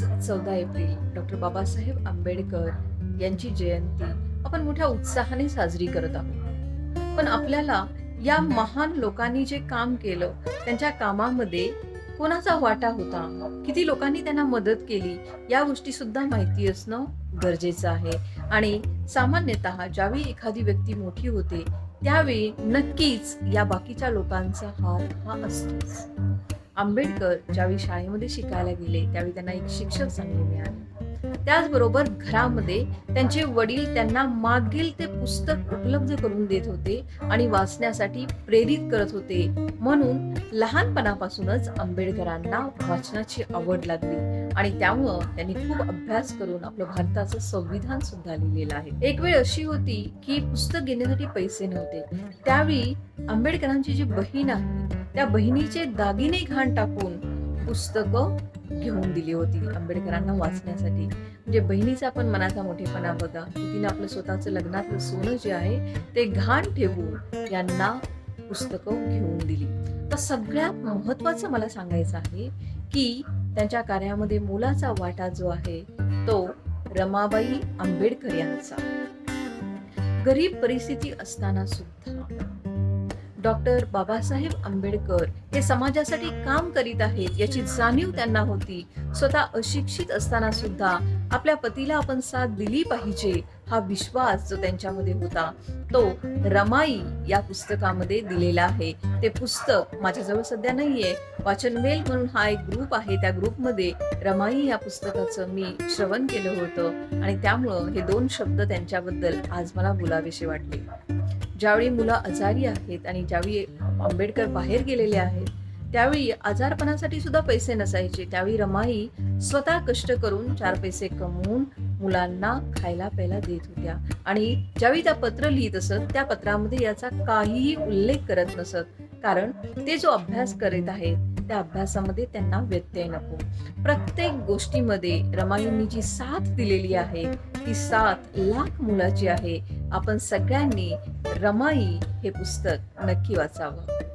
चौदा April doctor Babasaheb Ambedkar यांची जयंती आपण मोठ्या उत्साहाने साजरी करत आहोत. पण आपल्याला या महान लोकांनी जे काम केलं त्यांच्या कामामध्ये कोणाचा वाटा होता? किती लोकांनी त्यांना मदत केली? या गोष्टी सुद्धा माहिती असणं गरजेचं आहे. आणि सामान्यतः ज्यावेळी एखादी व्यक्ती मोठी होते त्यावेळी नक्कीच या बाकीच्या लोकांचा हात हा असतोच. आंबेडकर ज्यावेळी शाळेमध्ये शिकायला गेले त्यावेळी त्यांना एक शिक्षक चांगले मिळाले. त्याचबरोबर घरामध्ये त्यांचे वडील त्यांना मागील ते पुस्तक उपलब्ध करून देत होते आणि वाचण्यासाठी प्रेरित करत होते. म्हणून लहानपणापासूनच आंबेडकरांना वाचनाची आवड लागली आणि त्यामुळं त्यांनी खूप अभ्यास करून आपलं भारताचं संविधान सुद्धा लिहिलेलं आहे. एक वेळ अशी होती की पुस्तक घेण्यासाठी पैसे नव्हते. त्यावेळी आंबेडकरांची जी बहीण आहे त्या बहिणीचे दागिने घाण टाकून पुस्तकं घेऊन दिली होती आंबेडकरांना वाचण्यासाठी. म्हणजे बहिणीचा पण मनाचा मोठेपणा बघा. तिने आपलं स्वतःचं लग्नातलं सोनं जे आहे ते घाण ठेवून यांना पुस्तकं घेऊन दिली. तर सगळ्यात महत्वाचं मला सांगायचं आहे की त्यांच्या कार्यामध्ये मोलाचा वाटा जो आहे तो रमाबाई आंबेडकर यांचा. गरीब परिस्थिती असताना सुद्धा डॉक्टर बाबासाहेब आंबेडकर हे समाजासाठी काम करीत आहेत याची जाणीव त्यांना होती. स्वतः अशिक्षित असताना सुद्धा आपल्या पतीला आपण साथ दिली पाहिजे हा विश्वास जो त्यांच्यामध्ये होता. तो रमाई या पुस्तकामध्ये दिलेला आहे. ते पुस्तक माझ्याजवळ सध्या नाहीये. वाचनवेल म्हणून हा एक ग्रुप आहे. त्या ग्रुपमध्ये रमाई या पुस्तकाचं मी श्रवण केलं होतं आणि त्यामुळं हे दोन शब्द त्यांच्याबद्दल आज मला बोलावेसे वाटले. ज्यावेळी मुलं आजारी आहेत आणि ज्यावेळी आंबेडकर बाहेर गेलेले आहेत त्यावेळी आजारपणासाठी सुद्धा पैसे नसायचे. त्यावेळी रमाई स्वतः कष्ट करून चार पैसे कमवून मुलांना खायला प्यायला देत होत्या. आणि ज्यावेळी त्या पत्र लिहित असत त्या पत्रामध्ये याचा काहीही उल्लेख करत नसत. कारण ते जो अभ्यास करीत आहेत त्या अभ्यासामध्ये त्यांना व्यत्यय नको. प्रत्येक गोष्टीमध्ये रमाईंनी जी साथ दिलेली आहे ती सात लाख मुलाची आहे. आपण सगळ्यांनी रमाई हे पुस्तक नक्की वाचावं.